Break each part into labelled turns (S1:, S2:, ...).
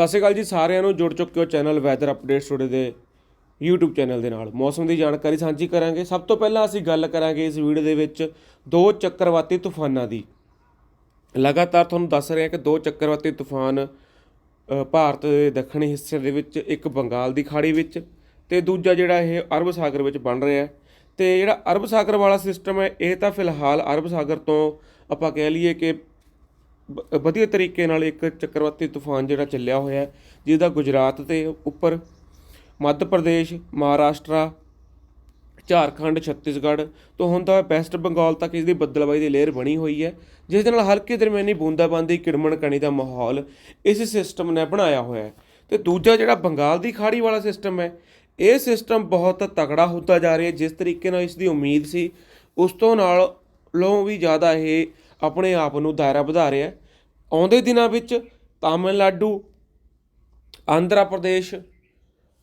S1: ਸਤਿ ਸ਼੍ਰੀ ਅਕਾਲ ਜੀ, ਸਾਰਿਆਂ ਨੂੰ ਜੁੜ ਚੁੱਕੇ ਹੋ ਚੈਨਲ ਵੈਦਰ ਅਪਡੇਟਸ ਟੁਡੇ ਦੇ YouTube ਚੈਨਲ ਦੇ ਨਾਲ। ਮੌਸਮ ਦੀ ਜਾਣਕਾਰੀ ਸਾਂਝੀ ਕਰਾਂਗੇ। ਸਭ ਤੋਂ ਪਹਿਲਾਂ ਅਸੀਂ ਗੱਲ ਕਰਾਂਗੇ ਇਸ ਵੀਡੀਓ ਦੇ ਵਿੱਚ ਦੋ ਚੱਕਰਵਾਤੀ ਤੂਫਾਨਾਂ ਦੀ। ਲਗਾਤਾਰ ਤੁਹਾਨੂੰ ਦੱਸ ਰਿਹਾ ਕਿ ਦੋ ਚੱਕਰਵਾਤੀ ਤੂਫਾਨ ਭਾਰਤ ਦੇ ਦੱਖਣੀ ਹਿੱਸੇ ਦੇ ਵਿੱਚ, ਇੱਕ ਬੰਗਾਲ ਦੀ ਖਾੜੀ ਵਿੱਚ ਤੇ ਦੂਜਾ ਜਿਹੜਾ ਇਹ ਅਰਬ ਸਾਗਰ ਵਿੱਚ ਬਣ ਰਿਹਾ। ਹੈ ਤੇ ਜਿਹੜਾ ਅਰਬ ਸਾਗਰ ਵਾਲਾ ਸਿਸਟਮ ਹੈ, ਇਹ ਤਾਂ ਫਿਲਹਾਲ ਅਰਬ ਸਾਗਰ ਤੋਂ ਆਪਾਂ ਕਹਿ ਲਈਏ ਕਿ ਵਧੀਆ ਤਰੀਕੇ ਨਾਲ ਇੱਕ ਚੱਕਰਵਾਤੀ ਤੂਫਾਨ ਜਿਹੜਾ ਚੱਲਿਆ ਹੋਇਆ ਹੈ, ਜਿਹਦਾ ਗੁਜਰਾਤ ਤੇ ਉੱਪਰ ਮੱਧ ਪ੍ਰਦੇਸ਼, ਮਹਾਰਾਸ਼ਟਰਾ, ਝਾਰਖੰਡ, ਛੱਤੀਸਗੜ੍ਹ ਤੋਂ ਹੁੰਦਾ ਵੈਸਟ ਬੰਗਾਲ ਤੱਕ ਇਸ ਦੀ ਬੱਦਲਬਾਈ ਦੀ ਲੇਅਰ ਬਣੀ ਹੋਈ ਹੈ, ਜਿਸ ਦੇ ਨਾਲ ਹਲਕੀ ਦਰਮਿਆਨੀ ਬੂੰਦਾਬਾਂਦੀ ਕਿੜਮਣ ਕਣੀ ਦਾ ਮਾਹੌਲ ਇਸ ਸਿਸਟਮ ਨੇ ਬਣਾਇਆ ਹੋਇਆ ਹੈ। ਤੇ ਦੂਜਾ ਜਿਹੜਾ ਬੰਗਾਲ ਦੀ ਖਾੜੀ ਵਾਲਾ ਸਿਸਟਮ ਹੈ, ਇਹ ਸਿਸਟਮ ਬਹੁਤ ਤਕੜਾ ਹੁੰਦਾ ਜਾ ਰਿਹਾ ਜਿਸ ਤਰੀਕੇ ਨਾਲ ਇਸ ਦੀ ਉਮੀਦ ਸੀ, ਉਸ ਤੋਂ ਨਾਲ ਲੋਂ ਵੀ ਜ਼ਿਆਦਾ ਇਹ ਆਪਣੇ ਆਪ ਨੂੰ ਦਾਇਰਾ ਵਧਾ ਰਿਹਾ ਆਉਂਦੇ ਦਿਨਾਂ ਵਿੱਚ ਤਾਮਿਲਨਾਡੂ, ਆਂਧਰਾ ਪ੍ਰਦੇਸ਼,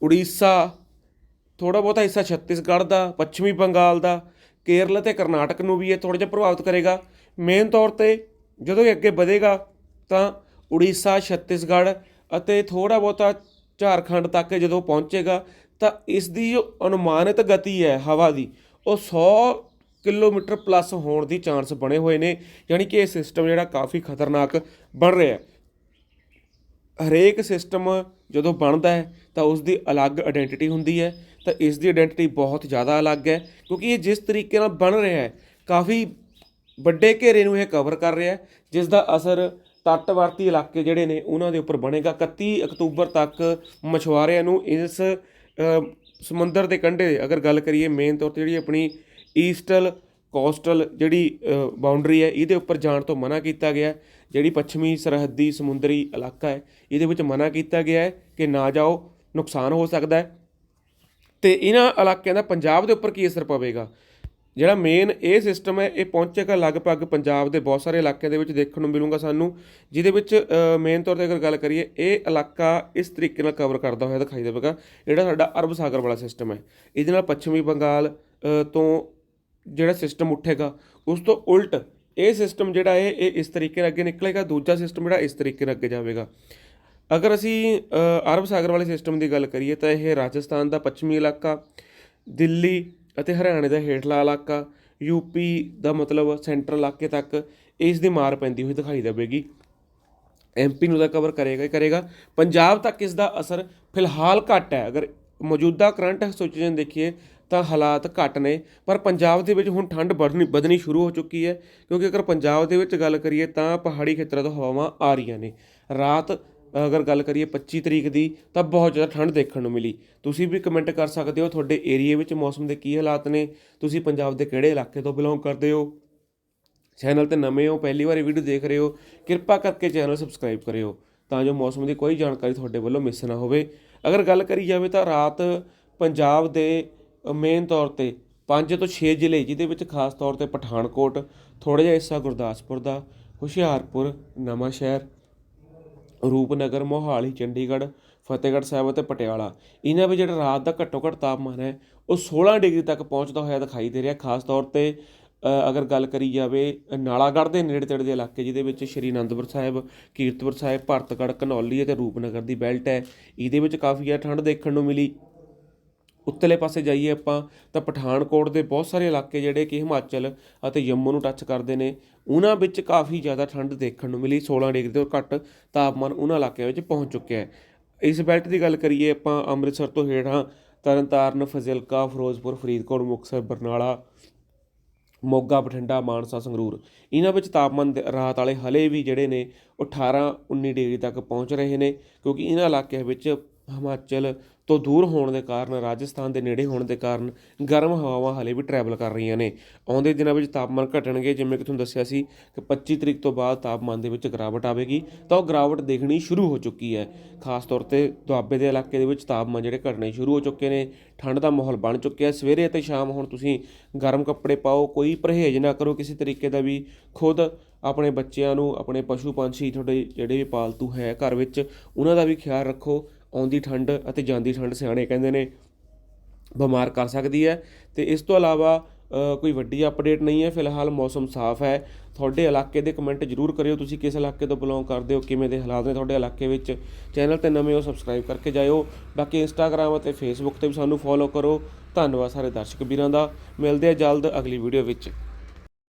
S1: ਉੜੀਸਾ ਥੋੜਾ ਬਹੁਤਾ ਹਿੱਸਾ ਛੱਤੀਸਗੜ੍ਹ ਦਾ, ਪੱਛਮੀ ਬੰਗਾਲ ਦਾ, ਕੇਰਲ ਤੇ ਕਰਨਾਟਕ ਨੂੰ ਵੀ ਇਹ ਥੋੜਾ ਜਿਹਾ ਪ੍ਰਭਾਵਿਤ ਕਰੇਗਾ। ਮੇਨ ਤੌਰ ਤੇ ਜਦੋਂ ਇਹ ਅੱਗੇ ਵਧੇਗਾ ਤਾਂ ਉੜੀਸਾ, ਛੱਤੀਸਗੜ੍ਹ ਅਤੇ ਥੋੜਾ ਬਹੁਤਾ ਝਾਰਖੰਡ ਤੱਕ ਜਦੋਂ ਪਹੁੰਚੇਗਾ ਤਾਂ ਇਸ ਦੀ ਜੋ ਅਨੁਮਾਨਿਤ ਗਤੀ ਹੈ ਹਵਾ ਦੀ, ਉਹ 100 ਕਿਲੋਮੀਟਰ ਪਲੱਸ ਹੋਣ ਦੀ ਚਾਂਸ ਬਣੇ ਹੋਏ ਨੇ, ਯਾਨੀ ਕਿ ਇਹ ਸਿਸਟਮ ਜਿਹੜਾ ਕਾਫੀ ਖਤਰਨਾਕ ਬਣ ਰਿਹਾ ਹੈ। ਹਰੇਕ ਸਿਸਟਮ ਜਦੋਂ ਬਣਦਾ ਹੈ, ਤਾਂ ਉਸ ਦੀ ਅਲੱਗ ਆਇਡੈਂਟੀਟੀ ਹੁੰਦੀ ਹੈ, ਤਾਂ ਇਸ ਦੀ ਆਇਡੈਂਟੀਟੀ ਬਹੁਤ ਜ਼ਿਆਦਾ ਅਲੱਗ ਹੈ, ਕਿਉਂਕਿ ਇਹ ਜਿਸ ਤਰੀਕੇ ਨਾਲ ਬਣ ਰਿਹਾ ਹੈ, ਕਾਫੀ ਵੱਡੇ ਘੇਰੇ ਨੂੰ ਇਹ ਕਵਰ ਕਰ ਰਿਹਾ ਹੈ ਜਿਸ ਦਾ ਅਸਰ ਤੱਟਵਰਤੀ ਇਲਾਕੇ ਜਿਹੜੇ ਨੇ, ਉਹਨਾਂ ਦੇ ਉੱਪਰ ਬਣੇਗਾ। 31 ਅਕਤੂਬਰ ਤੱਕ ਮਛੁਆਰਿਆਂ ਨੂੰ ਇਸ ਸਮੁੰਦਰ ਦੇ ਕੰਢੇ, ਅਗਰ ਗੱਲ ਕਰੀਏ ਮੇਨ ਤੌਰ ਤੇ ਜਿਹੜੀ ਆਪਣੀ ਈਸਟਲ ਕੋਸਟਲ ਜਿਹੜੀ ਬਾਉਂਡਰੀ ਹੈ, ਇਹਦੇ ਉੱਪਰ ਜਾਣ ਤੋਂ ਮਨਾ ਕੀਤਾ ਗਿਆ ਜਿਹੜੀ ਪੱਛਮੀ ਸਰਹੱਦੀ ਸਮੁੰਦਰੀ ਇਲਾਕਾ ਹੈ, ਇਹਦੇ ਵਿੱਚ ਮਨਾ ਕੀਤਾ ਗਿਆ ਹੈ ਕਿ ਨਾ ਜਾਓ, ਨੁਕਸਾਨ ਹੋ ਸਕਦਾ ਹੈ। ਤੇ ਇਹਨਾਂ ਇਲਾਕਿਆਂ ਦਾ ਪੰਜਾਬ ਦੇ ਉੱਪਰ ਕੀ ਅਸਰ ਪਵੇਗਾ? ਜਿਹੜਾ ਮੇਨ ਇਹ ਸਿਸਟਮ ਹੈ, ਇਹ ਪਹੁੰਚੇਗਾ ਲਗਭਗ ਪੰਜਾਬ ਦੇ ਬਹੁਤ ਸਾਰੇ ਇਲਾਕਿਆਂ ਦੇ ਵਿੱਚ ਦੇਖਣ ਨੂੰ ਮਿਲੂਗਾ ਸਾਨੂੰ, ਜਿਹਦੇ ਵਿੱਚ ਮੇਨ ਤੌਰ ਤੇ ਅਗਰ ਗੱਲ ਕਰੀਏ, ਇਹ ਇਲਾਕਾ ਇਸ ਤਰੀਕੇ ਨਾਲ ਕਵਰ ਕਰਦਾ ਹੋਇਆ ਦਿਖਾਈ ਦੇਵੇਗਾ, ਜਿਹੜਾ ਸਾਡਾ ਅਰਬ ਸਾਗਰ ਵਾਲਾ ਸਿਸਟਮ ਹੈ। ਇਹਦੇ ਨਾਲ ਪੱਛਮੀ ਬੰਗਾਲ ਤੋਂ ਜਿਹੜਾ ਸਿਸਟਮ ਉੱਠੇਗਾ, ਉਸ ਤੋਂ ਉਲਟ ਇਹ ਸਿਸਟਮ ਜਿਹੜਾ ਹੈ, ਇਹ ਇਸ ਤਰੀਕੇ ਨਾਲ ਅੱਗੇ ਨਿਕਲੇਗਾ, ਦੂਜਾ ਸਿਸਟਮ ਜਿਹੜਾ ਇਸ ਤਰੀਕੇ ਨਾਲ ਅੱਗੇ ਜਾਵੇਗਾ। ਅਗਰ ਅਸੀਂ ਅਰਬ ਸਾਗਰ ਵਾਲੇ ਸਿਸਟਮ ਦੀ ਗੱਲ ਕਰੀਏ, ਤਾਂ ਇਹ ਰਾਜਸਥਾਨ ਦਾ ਪੱਛਮੀ ਇਲਾਕਾ, ਦਿੱਲੀ ਅਤੇ ਹਰਿਆਣੇ ਦਾ ਹੇਠਲਾ ਇਲਾਕਾ ਯੂਪੀ ਦਾ ਮਤਲਬ ਸੈਂਟਰਲ ਇਲਾਕੇ ਤੱਕ ਇਸ ਦੀ ਮਾਰ ਪੈਂਦੀ ਹੋਈ ਦਿਖਾਈ ਦੇਵੇਗੀ। ਐਮਪੀ ਨੂੰ ਤਾਂ ਕਵਰ ਕਰੇਗਾ ਹੀ ਕਰੇਗਾ। ਪੰਜਾਬ ਤੱਕ ਇਸ ਦਾ ਅਸਰ ਫਿਲਹਾਲ ਘੱਟ ਹੈ। ਅਗਰ ਮੌਜੂਦਾ ਕਰੰਟ ਸਿਚੁਏਸ਼ਨ ਦੇਖੀਏ ਤਾਂ ਹਾਲਾਤ ਘੱਟ ਨੇ, ਪਰ ਪੰਜਾਬ ਦੇ ਵਿੱਚ ਹੁਣ ਠੰਡ ਵਧਣੀ ਵਧਣੀ ਸ਼ੁਰੂ ਹੋ ਚੁੱਕੀ ਹੈ, ਕਿਉਂਕਿ ਅਗਰ ਪੰਜਾਬ ਦੇ ਵਿੱਚ ਗੱਲ ਕਰੀਏ ਤਾਂ ਪਹਾੜੀ ਖੇਤਰਾਂ ਤੋਂ ਹਵਾਵਾਂ ਆ ਰਹੀਆਂ ਨੇ। ਰਾਤ ਅਗਰ ਗੱਲ ਕਰੀਏ 25 ਤਰੀਕ ਦੀ, ਤਾਂ ਬਹੁਤ ਜ਼ਿਆਦਾ ਠੰਡ ਦੇਖਣ ਨੂੰ ਮਿਲੀ। ਤੁਸੀਂ ਵੀ ਕਮੈਂਟ ਕਰ ਸਕਦੇ ਹੋ ਤੁਹਾਡੇ ਏਰੀਏ ਵਿੱਚ ਮੌਸਮ ਦੇ ਕੀ ਹਾਲਾਤ ਨੇ। ਤੁਸੀਂ ਪੰਜਾਬ ਦੇ ਕਿਹੜੇ ਇਲਾਕੇ ਤੋਂ ਬਿਲੋਂਗ ਕਰਦੇ ਹੋ? ਚੈਨਲ ਤੇ ਨਵੇਂ ਹੋ, ਪਹਿਲੀ ਵਾਰ ਵੀਡੀਓ ਦੇਖ ਰਹੇ ਹੋ, ਕਿਰਪਾ ਕਰਕੇ ਚੈਨਲ ਸਬਸਕ੍ਰਾਈਬ ਕਰਿਓ, ਤਾਂ ਜੋ ਮੌਸਮ ਦੀ ਕੋਈ ਜਾਣਕਾਰੀ ਤੁਹਾਡੇ ਵੱਲੋਂ ਮਿਸ ਨਾ ਹੋਵੇ। ਅਗਰ ਗੱਲ ਕਰੀ ਜਾਵੇ ਤਾਂ ਰਾਤ ਪੰਜਾਬ ਦੇ ਮੇਨ ਤੌਰ ਤੇ 5 ਤੋਂ 6 ਜ਼ਿਲ੍ਹੇ, ਜਿਹਦੇ ਵਿੱਚ ਖਾਸ ਤੌਰ ਤੇ ਪਠਾਨਕੋਟ ਥੋੜਾ ਜਿਹਾ ਹਿੱਸਾ ਗੁਰਦਾਸਪੁਰ ਦਾ, ਹੁਸ਼ਿਆਰਪੁਰ ਨਵਾਂ ਸ਼ਹਿਰ ਰੂਪਨਗਰ, ਮੋਹਾਲੀ, ਚੰਡੀਗੜ੍ਹ, ਫਤਿਹਗੜ੍ਹ ਸਾਹਿਬ ਅਤੇ ਪਟਿਆਲਾ। ਇਹਨਾਂ ਵਿੱਚ ਜਿਹੜਾ ਰਾਤ ਦਾ ਘੱਟੋ ਘੱਟ ਤਾਪਮਾਨ ਹੈ, ਉਹ 16 ਡਿਗਰੀ ਤੱਕ ਪਹੁੰਚਦਾ ਹੋਇਆ ਦਿਖਾਈ ਦੇ ਰਿਹਾ। ਖਾਸ ਤੌਰ ਤੇ ਅਗਰ ਗੱਲ ਕਰੀ ਜਾਵੇ, ਨਾਲਾਗੜ੍ਹ ਦੇ ਨੇੜੇ ਤੇੜੇ ਦੇ ਇਲਾਕੇ, ਜਿਹਦੇ ਵਿੱਚ ਸ਼੍ਰੀ ਅਨੰਦਪੁਰ ਸਾਹਿਬ, ਕੀਰਤਪੁਰ ਸਾਹਿਬ, ਭਰਤਗੜ੍ਹ, ਕਨੌਲੀ ਅਤੇ ਰੂਪਨਗਰ ਦੀ ਬੈਲਟ ਹੈ, ਇਹਦੇ ਵਿੱਚ ਕਾਫੀ ਜ਼ਿਆਦਾ ਠੰਡ ਦੇਖਣ ਨੂੰ ਮਿਲੀ। ਉੱਤਲੇ ਪਾਸੇ ਜਾਈਏ ਆਪਾਂ, ਤਾਂ ਪਠਾਨਕੋਟ ਦੇ ਬਹੁਤ ਸਾਰੇ ਇਲਾਕੇ ਜਿਹੜੇ ਕਿ ਹਿਮਾਚਲ ਅਤੇ ਜੰਮੂ ਨੂੰ ਟੱਚ ਕਰਦੇ ਨੇ, ਉਹਨਾਂ ਵਿੱਚ ਕਾਫੀ ਜ਼ਿਆਦਾ ਠੰਡ ਦੇਖਣ ਨੂੰ ਮਿਲੀ 16 ਡਿਗਰੀ ਤੋਂ ਘੱਟ ਤਾਪਮਾਨ ਉਹਨਾਂ ਇਲਾਕਿਆਂ ਵਿੱਚ ਪਹੁੰਚ ਚੁੱਕਿਆ ਹੈ। ਇਸ ਬੈਲਟ ਦੀ ਗੱਲ ਕਰੀਏ ਆਪਾਂ, ਅੰਮ੍ਰਿਤਸਰ ਤੋਂ ਹੇਠਾਂ ਤਰਨਤਾਰਨ, ਫਜ਼ਿਲਕਾ, ਫਿਰੋਜ਼ਪੁਰ, ਫਰੀਦਕੋਟ, ਮੁਕਤਸਰ, ਬਰਨਾਲਾ, ਮੋਗਾ, ਬਠਿੰਡਾ, ਮਾਨਸਾ, ਸੰਗਰੂਰ, ਇਹਨਾਂ ਵਿੱਚ ਤਾਪਮਾਨ ਦੇ- ਰਾਤ ਵਾਲੇ ਹਲੇ ਵੀ ਜਿਹੜੇ ਨੇ, ਉਹ 18 19 ਡਿਗਰੀ ਤੱਕ ਪਹੁੰਚ ਰਹੇ ਨੇ, ਕਿਉਂਕਿ ਇਹਨਾਂ ਇਲਾਕਿਆਂ ਵਿੱਚ ਹਿਮਾਚਲ ਤੋਂ ਦੂਰ ਹੋਣ ਦੇ ਕਾਰਨ, ਰਾਜਸਥਾਨ ਦੇ ਨੇੜੇ ਹੋਣ ਦੇ ਕਾਰਨ ਗਰਮ ਹਵਾਵਾਂ ਹਲੇ ਵੀ ਟਰੈਵਲ ਕਰ ਰਹੀਆਂ ਨੇ। ਆਉਂਦੇ ਦਿਨਾਂ ਵਿੱਚ ਤਾਪਮਾਨ ਘਟਣਗੇ, ਜਿਵੇਂ ਕਿ ਤੁਹਾਨੂੰ ਦੱਸਿਆ ਸੀ ਕਿ 25 ਤਰੀਕ ਤੋਂ ਬਾਅਦ ਤਾਪਮਾਨ ਦੇ ਵਿੱਚ ਗਿਰਾਵਟ ਆਵੇਗੀ। ਤਾਂ ਉਹ ਗਿਰਾਵਟ ਦੇਖਣੀ ਸ਼ੁਰੂ ਹੋ ਚੁੱਕੀ ਹੈ। ਖਾਸ ਤੌਰ ਤੇ ਦੁਆਬੇ ਦੇ ਇਲਾਕੇ ਦੇ ਵਿੱਚ ਤਾਪਮਾਨ ਜਿਹੜੇ ਘਟਣੇ ਸ਼ੁਰੂ ਹੋ ਚੁੱਕੇ ਨੇ। ਠੰਡ ਦਾ ਮਾਹੌਲ ਬਣ ਚੁੱਕਿਆ ਸਵੇਰੇ ਅਤੇ ਸ਼ਾਮ ਹੁਣ ਤੁਸੀਂ ਗਰਮ ਕੱਪੜੇ ਪਾਓ, ਕੋਈ ਪਰਹੇਜ਼ ਨਾ ਕਰੋ ਕਿਸੇ ਤਰੀਕੇ ਦਾ ਵੀ। ਖੁਦ ਆਪਣੇ ਬੱਚਿਆਂ ਨੂੰ, ਆਪਣੇ ਪਸ਼ੂ ਪੰਛੀ ਤੁਹਾਡੇ ਜਿਹੜੇ ਵੀ ਪਾਲਤੂ ਹੈ ਘਰ ਵਿੱਚ, ਉਹਨਾਂ ਦਾ ਵੀ ਖਿਆਲ ਰੱਖੋ। ਆਉਂਦੀ ਠੰਡ ਅਤੇ ਜਾਂਦੀ ਠੰਡ ਸਿਆਣੇ ਕਹਿੰਦੇ ਨੇ, ਬਿਮਾਰ ਕਰ ਸਕਦੀ ਹੈ। ਤੇ ਇਸ ਤੋਂ ਇਲਾਵਾ ਕੋਈ ਵੱਡੀ ਅਪਡੇਟ ਨਹੀਂ ਹੈ, ਫਿਲਹਾਲ ਮੌਸਮ ਸਾਫ਼ ਹੈ। ਤੁਹਾਡੇ ਇਲਾਕੇ ਦੇ ਕਮੈਂਟ ਜ਼ਰੂਰ ਕਰਿਓ, ਤੁਸੀਂ ਕਿਸ ਇਲਾਕੇ ਤੋਂ ਬਿਲੋਂਗ ਕਰਦੇ ਹੋ, ਕਿਵੇਂ ਦੇ ਹਾਲਾਤ ਨੇ ਤੁਹਾਡੇ ਇਲਾਕੇ ਵਿੱਚ। ਚੈਨਲ ਤੇ ਨਵੇਂ ਹੋ ਸਬਸਕ੍ਰਾਈਬ ਕਰਕੇ ਜਾਇਓ। ਬਾਕੀ ਇੰਸਟਾਗ੍ਰam ਅਤੇ ਫੇਸਬੁੱਕ ਤੇ ਵੀ ਸਾਨੂੰ ਫੋਲੋ ਕਰੋ। ਧੰਨਵਾਦ ਸਾਰੇ ਦਰਸ਼ਕ ਵੀਰਾਂ ਦਾ। ਮਿਲਦੇ ਆ ਜਲਦ ਅਗਲੀ ਵੀਡੀਓ ਵਿੱਚ।